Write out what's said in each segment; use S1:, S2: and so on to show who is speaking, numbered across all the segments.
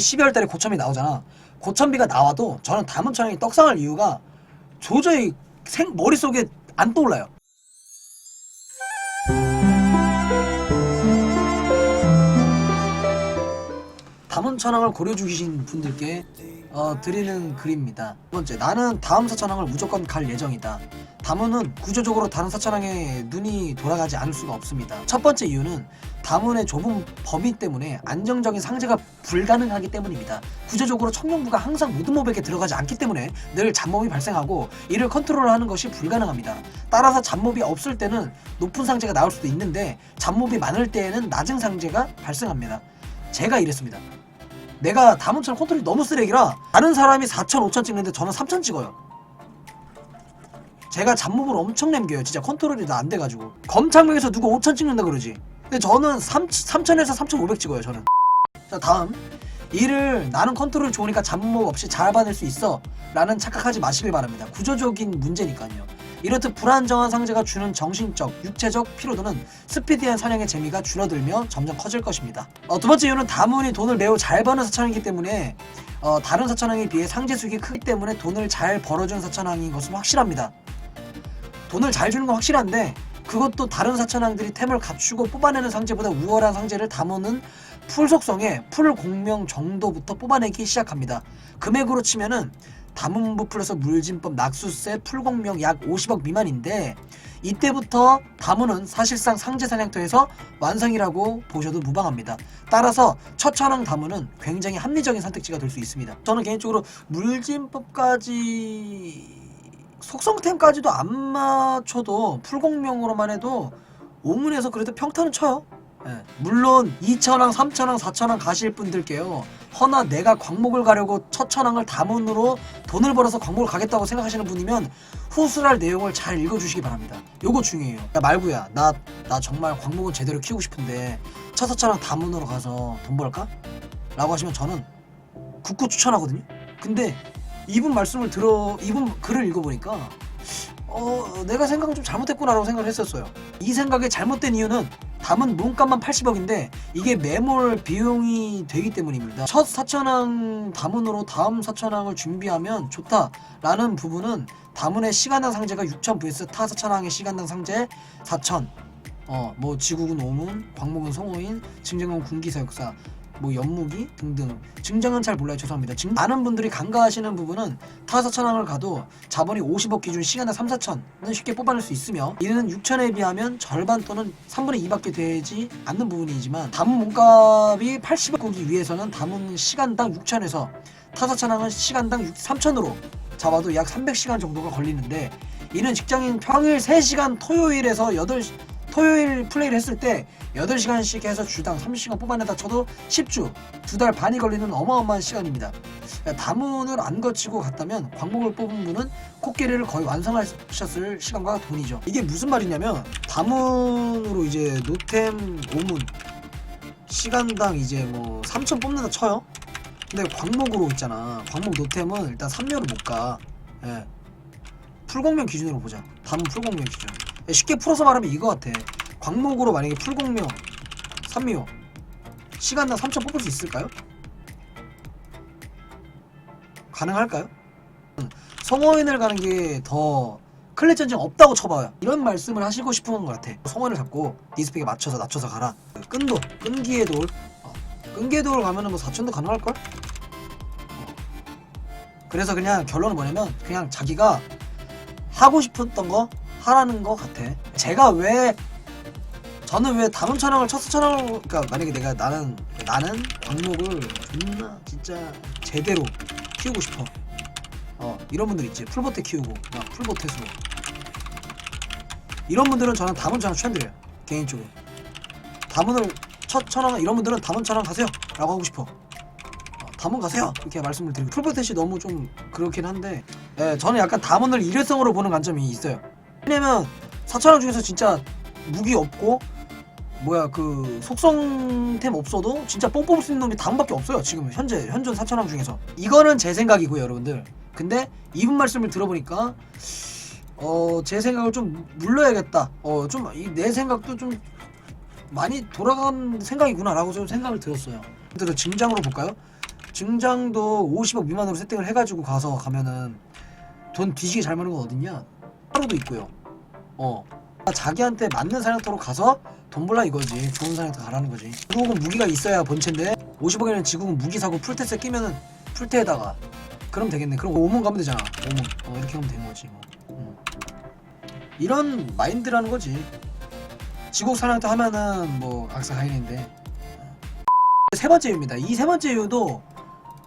S1: 12월 달에 고첨이 나오잖아. 고첨비가 나와도 저는 담은 천왕이 떡상할 이유가 도저히 생, 머릿속에 안 떠올라요. 담은 천왕을 고려 중이신 분들께 어, 드리는 글입니다. 두 번째, 나는 다음 사천왕을 무조건 갈 예정이다. 다문은 구조적으로 다른 사천왕에 눈이 돌아가지 않을 수가 없습니다. 첫 번째 이유는 다문의 좁은 범위 때문에 안정적인 상제가 불가능하기 때문입니다. 구조적으로 청룡부가 항상 모든 몹에게 들어가지 않기 때문에 늘 잡몹이 발생하고 이를 컨트롤하는 것이 불가능합니다. 따라서 잡몹이 없을 때는 높은 상제가 나올 수도 있는데 잡몹이 많을 때에는 낮은 상제가 발생합니다. 제가 이랬습니다. 내가 다문처럼 컨트롤이 너무 쓰레기라 다른 사람이 4천, 5천 찍는데 저는 3천 찍어요. 제가 잡몹을 엄청 남겨요. 진짜 컨트롤이 다 안 돼가지고. 검창명에서 누가 5천 찍는다 그러지. 근데 저는 3, 3천에서 3,500 찍어요. 저는. 자 다음. 이를 나는 컨트롤 좋으니까 잡몹 없이 잘 받을 수 있어 라는 착각하지 마시길 바랍니다. 구조적인 문제니까요. 이렇듯 불안정한 상제가 주는 정신적, 육체적 피로도는 스피디한 사냥의 재미가 줄어들며 점점 커질 것입니다. 어, 두 번째 이유는 다문이 돈을 매우 잘 버는 사천왕이기 때문에 어, 다른 사천왕에 비해 상제 수익이 크기 때문에 돈을 잘 벌어주는 사천왕인 것은 확실합니다. 돈을 잘 주는 건 확실한데 그것도 다른 사천왕들이 템을 갖추고 뽑아내는 상제보다 우월한 상제를 담으는 풀 속성의 풀 공명 정도부터 뽑아내기 시작합니다. 금액으로 치면은 담음부 플러스 물진법 낙수세 풀공명 약 50억 미만인데 이때부터 담우는 사실상 상제 사냥터에서 완성이라고 보셔도 무방합니다. 따라서 처천왕 담우는 굉장히 합리적인 선택지가 될 수 있습니다. 저는 개인적으로 물진법까지 속성템까지도 안 맞춰도 풀공명으로만 해도 오문에서 그래도 평타는 쳐요. 예. 물론 2천왕, 3천왕, 4천왕 가실 분들께요. 허나 내가 광목을 가려고 처천왕을 다문으로 돈을 벌어서 광목을 가겠다고 생각하시는 분이면 후술할 내용을 잘 읽어주시기 바랍니다. 요거 중요해요. 야 말구야, 나, 나 정말 광목은 제대로 키우고 싶은데 처서천왕 다문으로 가서 돈 벌까? 라고 하시면 저는 굳고 추천하거든요. 근데 이분 말씀을 들어 이분 글을 읽어보니까 어 내가 생각을 좀 잘못했구나라고 생각을 했었어요. 이 생각의 잘못된 이유는 담은 문값만 80억인데 이게 매몰 비용이 되기 때문입니다. 첫 사천왕 담은으로 다음 사천왕을 준비하면 좋다라는 부분은 담은의 시간당 상제가 6천 vs 타 사천왕의 시간당 상제 4천. 어 뭐 지국은 오문, 광목은 성호인, 증정은 군기사 역사, 뭐 연무기 등등 증정은 잘 몰라요. 죄송합니다. 증... 많은 분들이 간과하시는 부분은 타사 천왕을 가도 자본이 50억 기준 시간당 3, 4천은 쉽게 뽑아낼 수 있으며 이는 6천에 비하면 절반 또는 3분의 2밖에 되지 않는 부분이지만 담은 몸값이 80억 고기 위해서는 담은 시간당 6천에서 타사 천왕은 시간당 6, 3천으로 잡아도 약 300시간 정도가 걸리는데 이는 직장인 평일 3시간 토요일에서 8 토요일 플레이를 했을 때 8시간씩 해서 주당 30시간 뽑아내다 쳐도 10주, 두 달 반이 걸리는 어마어마한 시간입니다. 다문을 안 거치고 갔다면 광목을 뽑은 분은 코끼리를 거의 완성하셨을 시간과 돈이죠. 이게 무슨 말이냐면 다문으로 이제 노템 오문 시간당 이제 뭐 3천 뽑는다 쳐요. 근데 광목으로 있잖아. 광목 노템은 일단 3료를 못 가. 예. 풀공명 기준으로 보자. 다문 풀공명 기준. 쉽게 풀어서 말하면 이거 같아. 광목으로 만약에 풀공명 3묘 시간당 3천 뽑을 수 있을까요? 가능할까요? 음, 성호인을 가는 게 더 클렛 전쟁 없다고 쳐봐요. 이런 말씀을 하시고 싶은 것 같아. 성호인을 잡고 디스펙에 맞춰서 낮춰서 가라. 끈도, 끈기의 돌. 어, 끈기의 돌 가면은 뭐 4천도 가능할걸? 어. 그래서 그냥 결론은 뭐냐면 그냥 자기가 하고 싶었던 거 하라는 것 같아. 제가 왜 저는 왜 다문 촬영을 첫 촬영을 그러니까 만약에 내가 나는 나는 광목을 존나 진짜 제대로 키우고 싶어. 어 이런 분들 있지 풀보테 키우고 막 풀보테수 이런 분들은 저는 다문 촬영 추천드려요 개인적으로 다문을 첫 촬영 이런 분들은 다문 촬영 가세요라고 하고 싶어. 어, 다문 가세요 이렇게 말씀을 드리고 풀보테시 너무 좀 그렇긴 한데 예, 저는 약간 다문을 일회성으로 보는 관점이 있어요. 왜냐면 사천왕 중에서 진짜 무기 없고 뭐야 그 속성템 없어도 진짜 뽕 뽑을 수 있는 놈이 다음밖에 없어요 지금 현재 현존 사천왕 중에서. 이거는 제 생각이고요 여러분들. 근데 이분 말씀을 들어보니까 어 제 생각을 좀 물러야겠다. 어 좀 내 생각도 좀 많이 돌아간 생각이구나 라고 좀 생각을 들었어요. 들어 증장으로 볼까요? 증장도 50억 미만으로 세팅을 해가지고 가서 가면은 돈 뒤지게 잘 버는 건 어딨냐? 하루도 있고요. 어. 자기한테 맞는 사냥터로 가서 돈 벌라 이거지. 좋은 사냥터 가라는 거지. 지국은 무기가 있어야 본체인데 50억에는 지국은 무기 사고 풀테스에 끼면은 풀테에다가 그럼 되겠네. 그럼 오문 가면 되잖아. 오문. 어, 이렇게 하면 되는 거지. 뭐. 음. 이런 마인드라는 거지. 지국 사냥터 하면은 뭐 악사 가인인데 세 번째 이유입니다. 이 세 번째 이유도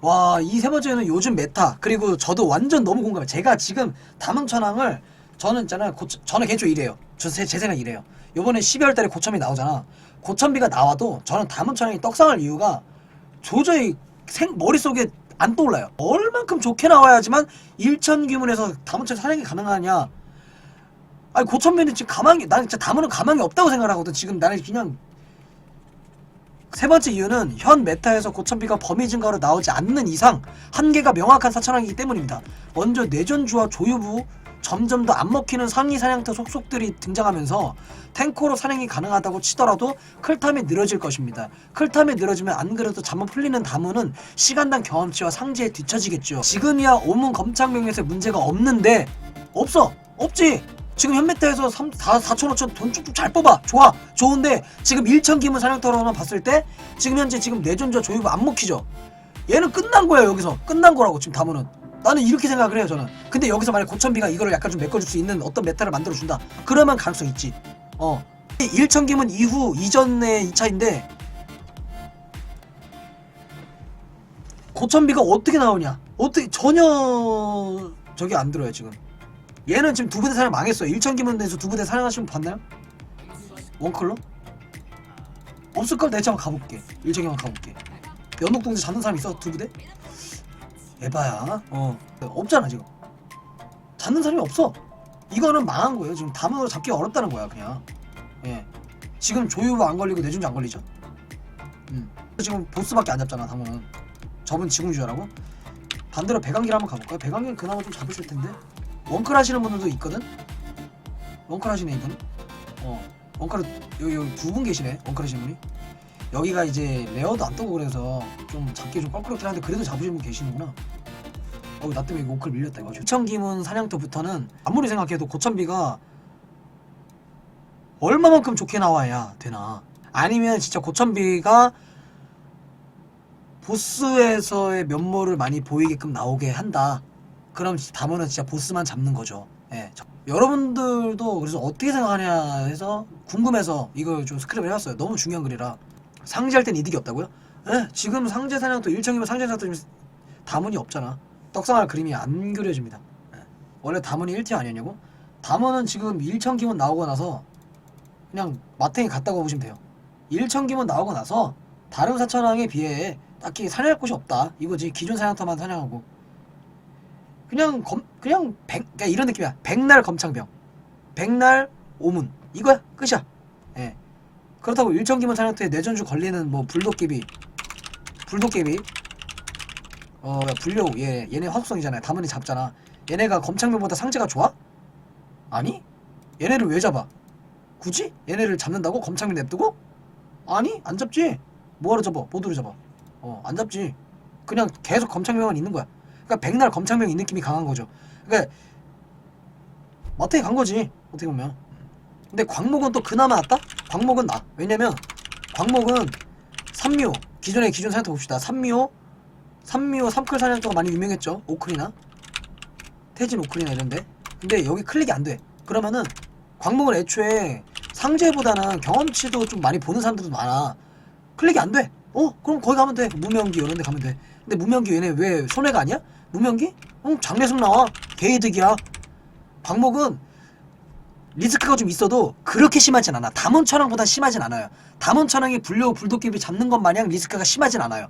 S1: 와 이 세 번째 이유는 요즘 메타 그리고 저도 완전 너무 공감해. 제가 지금 담흥천왕을 저는 있잖아요. 고, 저는 개인적으로 이래요. 저제 생각 이래요. 요번에 12월 달에 고첨이 나오잖아. 고첨비가 나와도 저는 담흥천왕이 떡상할 이유가 도저히 생 머릿속에 안 떠올라요. 얼만큼 좋게 나와야지만 일천 규문에서 담흥천 사냥이 가능하냐? 아니 고천비는 지금 가망이 나는 진짜 담은 가망이 없다고 생각하거든. 지금 나는 그냥 세 번째 이유는 현 메타에서 고천비가 범위 증가로 나오지 않는 이상 한계가 명확한 사천왕이기 때문입니다. 먼저 내전주와 조유부 점점 더 안 먹히는 상위 사냥터 속속들이 등장하면서 탱커로 사냥이 가능하다고 치더라도 클탐이 늘어질 것입니다. 클탐이 늘어지면 안 그래도 잠못 풀리는 다문은 시간당 경험치와 상지에 뒤처지겠죠. 지금이야 오문 검창명에서 문제가 없는데 없어 없지. 지금 현메타에서 3, 4, 4천 5천 돈 쭉쭉 잘 뽑아. 좋아 좋은데 지금 1천 기문 사냥터로만 봤을 때 지금 현재 지금 내존자 조유부 안 먹히죠. 얘는 끝난 거야 여기서. 끝난 거라고 지금 다문은 나는 이렇게 생각을 해요 저는 근데 여기서 만약 고천비가 이거를 약간 좀 메꿔줄 수 있는 어떤 메타를 만들어준다 그러면 가능성 있지 어 1천 기문 이후 이전의 2차인데 고천비가 어떻게 나오냐 어떻게 전혀 저기 안 들어요 지금 얘는 지금 두 부대 사냥 망했어요. 1천 기문대에서 두 부대 사냥하시면 봤나요? 원컬러? 없을걸? 내가 한번 가볼게. 1천 기문 가볼게. 연옥동지 잡는 사람 있어? 두 부대? 에바야. 어. 없잖아 지금. 잡는 사람이 없어. 이거는 망한 거예요. 지금 담으로 잡기 어렵다는 거야 그냥. 예. 지금 조유부 안 걸리고 내준지 안 걸리죠? 음. 지금 보스밖에 안 잡잖아 담으는. 저분 지금 유저라고? 반대로 배강기를 한번 가볼까요? 배강기는 그나마 좀 잡으실 텐데. 원클 하시는 분들도 있거든? 원클 하시는 이분? 어, 원클, 여기, 여기 두 분 계시네, 원클 하시는 분이. 여기가 이제 레어도 안 뜨고 그래서 좀 잡기 좀 껄끄럽긴 한데 그래도 잡으시는 분 계시는구나. 어, 나 때문에 이거 원클 밀렸다, 이거. 고천기문 사냥터부터는 아무리 생각해도 고천비가 얼마만큼 좋게 나와야 되나. 아니면 진짜 고천비가 보스에서의 면모를 많이 보이게끔 나오게 한다. 그럼 담으는 진짜 보스만 잡는 거죠. 예. 저- 여러분들도 그래서 어떻게 생각하냐 해서 궁금해서 이걸 좀 스크립을 해왔어요. 너무 중요한 글이라. 상제할 땐 이득이 없다고요? 예, 지금 상제 사냥도 일정이면 상제 사냥도 담은이 없잖아. 떡상할 그림이 안 그려집니다. 예. 원래 담은이 1티 아니었냐고? 담은은 지금 1천 기문 나오고 나서 그냥 마탱이 갔다고 보시면 돼요. 1천 기문 나오고 나서 다른 사천왕에 비해 딱히 사냥할 곳이 없다. 이거지. 기존 사냥터만 사냥하고. 그냥 검 그냥 백 그러니까 이런 느낌이야. 백날 검창병, 백날 오문 이거야 끝이야. 예. 그렇다고 일정기문 사냥터에 내전주 걸리는 뭐 불독개비, 불독개비, 어 야, 불려우 얘 얘네 화속성이잖아요. 다문이 잡잖아. 얘네가 검창병보다 상체가 좋아? 아니? 얘네를 왜 잡아? 굳이? 얘네를 잡는다고 검창병 냅두고? 아니 안 잡지. 뭐하러 잡아? 모두를 잡아. 어안 잡지. 그냥 계속 검창병만 있는 거야. 그러니까 백날 검창병 이 느낌이 강한 거죠. 그러니까 마트에 간 거지 어떻게 보면. 근데 광목은 또 그나마 낫다? 광목은 나. 왜냐면 광목은 삼미호 기존의 기존 사냥터 봅시다. 삼미호 삼미호 삼클 사냥터가 많이 유명했죠. 오클이나 태진 오클이나 이런데. 근데 여기 클릭이 안 돼. 그러면은 광목은 애초에 상제보다는 경험치도 좀 많이 보는 사람들도 많아. 클릭이 안 돼. 어? 그럼 거기 가면 돼. 무명기 이런 데 가면 돼. 근데 무명기 얘네 왜 손해가 아니야? 무명기? 응, 장례숙 나와. 개이득이야. 광목은 리스크가 좀 있어도 그렇게 심하진 않아. 담원천왕보다 심하진 않아요. 담원천왕이 불려 불도끼비 잡는 것 마냥 리스크가 심하진 않아요.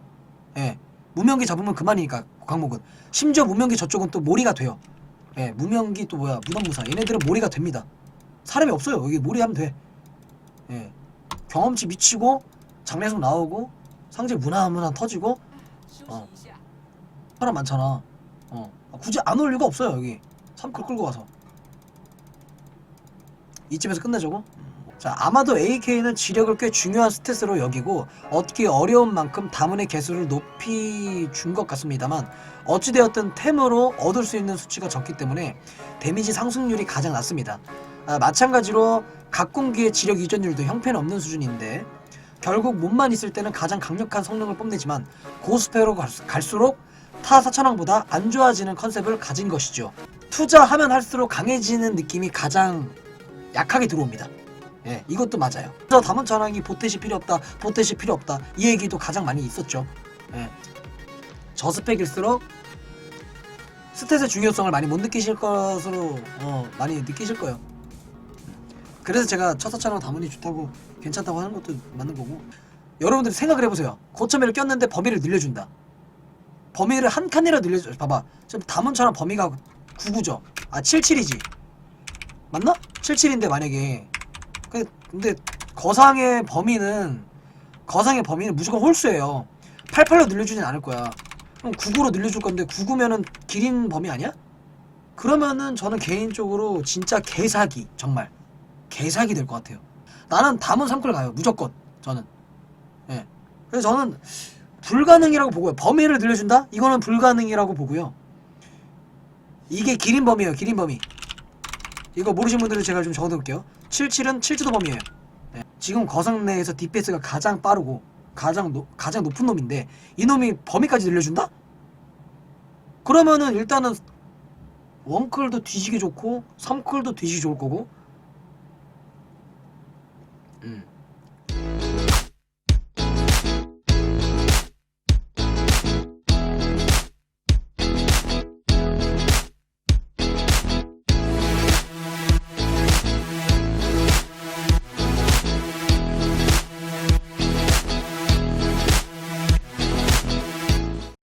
S1: 예. 무명기 잡으면 그만이니까 광목은. 심지어 무명기 저쪽은 또 몰이가 돼요. 예. 무명기 또 뭐야 무덤무사 얘네들은 몰이가 됩니다. 사람이 없어요. 여기 몰이하면 돼. 예. 경험치 미치고 장례숙 나오고 상제 무난무난 터지고 어. 사람 많잖아. 어. 굳이 안 올 이유가 없어요, 여기. 삼클 끌고 가서. 이쯤에서 끝내자고? 자, 아마도 AK는 지력을 꽤 중요한 스탯으로 여기고 얻기 어려운 만큼 다문의 개수를 높이 준 것 같습니다만 어찌되었든 템으로 얻을 수 있는 수치가 적기 때문에 데미지 상승률이 가장 낮습니다. 아, 마찬가지로 각 공기의 지력 이전율도 형편없는 수준인데 결국 몸만 있을 때는 가장 강력한 성능을 뽐내지만 고스페로 갈수- 갈수록 타 사천왕보다 안 좋아지는 컨셉을 가진 것이죠. 투자하면 할수록 강해지는 느낌이 가장 약하게 들어옵니다. 예, 이것도 맞아요. 그래서 담은 전황이 보텟이 필요 없다, 보텟이 필요 없다 이 얘기도 가장 많이 있었죠. 예. 저스펙일수록 스탯의 중요성을 많이 못 느끼실 것으로 어, 많이 느끼실 거예요. 그래서 제가 첫사차랑 다문이 좋다고 괜찮다고 하는 것도 맞는 거고 여러분들이 생각을 해보세요. 고점에를 꼈는데 범위를 늘려준다. 범위를 한 칸이라도 늘려줘. 봐봐. 지금 담은처럼 범위가 99죠. 아 77이지. 맞나? 77인데 만약에 그- 근데 거상의 범위는 거상의 범위는 무조건 홀수예요. 88로 늘려주진 않을 거야. 그럼 99로 늘려줄 건데 99면은 기린 범위 아니야? 그러면은 저는 개인적으로 진짜 개사기 정말 개사기 될 것 같아요. 나는 담은 3쿨 가요 무조건 저는. 예. 그래서 저는 불가능이라고 보고요. 범위를 늘려준다? 이거는 불가능이라고 보고요. 이게 기린 범위예요. 기린 범위. 이거 모르신 분들은 제가 좀 적어둘게요. 77은 7주도 범위예요. 네. 지금 거성 내에서 DPS가 가장 빠르고 가장 노, 가장 높은 놈인데 이 놈이 범위까지 늘려준다? 그러면은 일단은 원클도 뒤지게 좋고 3클도 뒤지게 좋을 거고 음.